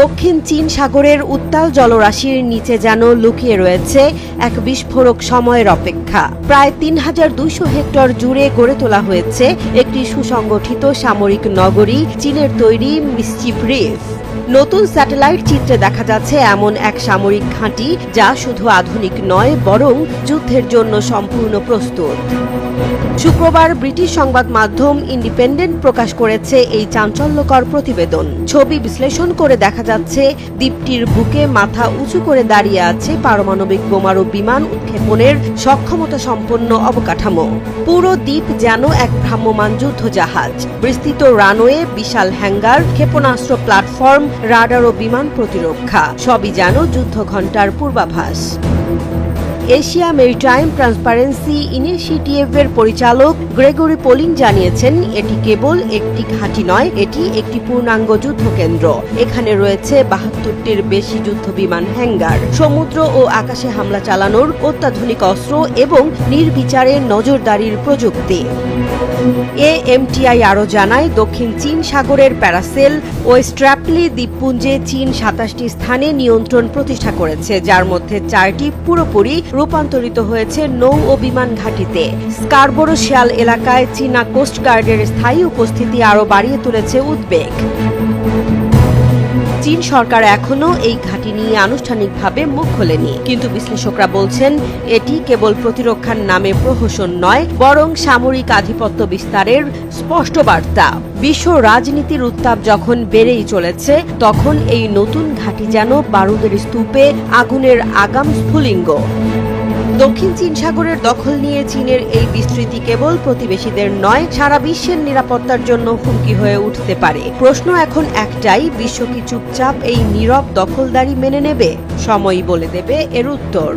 দক্ষিণ চীন সাগরের উত্তাল জলরাশির নিচে যেন লুকিয়ে রয়েছে এক বিস্ফোরক সময়ের অপেক্ষা। প্রায় তিন হাজার দুইশো হেক্টর জুড়ে গড়ে তোলা হয়েছে একটি সুসংগঠিত সামরিক নগরী, চীনের তৈরি মিসচিপ রিফ। নতুন স্যাটেলাইট চিত্রে দেখা যাচ্ছে এমন এক সামরিক ঘাঁটি যা শুধু আধুনিক নয়, বরং যুদ্ধের জন্য সম্পূর্ণ প্রস্তুত। শুক্রবার ব্রিটিশ সংবাদ মাধ্যম ইন্ডিপেন্ডেন্ট প্রকাশ করেছে এই চাঞ্চল্যকর প্রতিবেদন। ছবি বিশ্লেষণ করে দেখা যাচ্ছে, দ্বীপটির বুকে মাথা উঁচু করে দাঁড়িয়ে আছে পারমাণবিক বোমারু বিমান উৎক্ষেপণের সক্ষমতা সম্পন্ন অবকাঠামো। পুরো দ্বীপ যেন এক ভ্রাম্যমান যুদ্ধ জাহাজ বিস্তৃত রানওয়ে, বিশাল হ্যাঙ্গার, ক্ষেপণাস্ত্র প্ল্যাটফর্ম রাডার ও বিমান প্রতিরক্ষা। সবই যেন যুদ্ধ ঘণ্টার পূর্বাভাস। এশিয়া মেরিটাইম ট্রান্সপারেন্সি ইনিশিয়েটিভের পরিচালক গ্রেগরি পোলিং জানিয়েছেন, এটি কেবল একটি ঘাঁটি নয়, এটি একটি পূর্ণাঙ্গ যুদ্ধকেন্দ্র। এখানে রয়েছে বাহাত্তরটির বেশি যুদ্ধ বিমান হ্যাঙ্গার। সমুদ্র ও আকাশে হামলা চালানোর অত্যাধুনিক অস্ত্র এবং নির্বিচারে নজরদারির প্রযুক্তি। এএমটিআই আরও জানায়, দক্ষিণ চীন সাগরের প্যারাসেল ও স্ট্র্যাপলি দ্বীপপুঞ্জে চীন সাতাশটি স্থানে নিয়ন্ত্রণ প্রতিষ্ঠা করেছে, যার মধ্যে চারটি পুরোপুরি রূপান্তরিত হয়েছে নৌ ও বিমান ঘাঁটিতে। স্কারবোরো শিয়াল এলাকায় চীনা কোস্টগার্ডের স্থায়ী উপস্থিতি আরও বাড়িয়ে তুলেছে উদ্বেগ। চীন সরকার এখনও এই ঘাঁটি নিয়ে আনুষ্ঠানিকভাবে মুখ খোলেনি। কিন্তু বিশ্লেষকরা বলছেন, এটি কেবল প্রতিরক্ষার নামে প্রহসন নয়, বরং সামরিক আধিপত্য বিস্তারের স্পষ্ট বার্তা। বিশ্ব রাজনীতির উত্তাপ যখন বেড়েই চলেছে, তখন এই নতুন ঘাঁটি যেন বারুদের স্তূপে আগুনের আগাম স্ফুলিঙ্গ। দক্ষিণ চীন সাগরের দখল নিয়ে চীনের এই বিস্তৃতি কেবল প্রতিবেশীদের নয়, সারা বিশ্বের নিরাপত্তার জন্য হুমকি হয়ে উঠতে পারে। প্রশ্ন এখন একটাই, বিশ্ব কি চুপচাপ এই নীরব দখলদারি মেনে নেবে? সময় বলে দেবে এর উত্তর।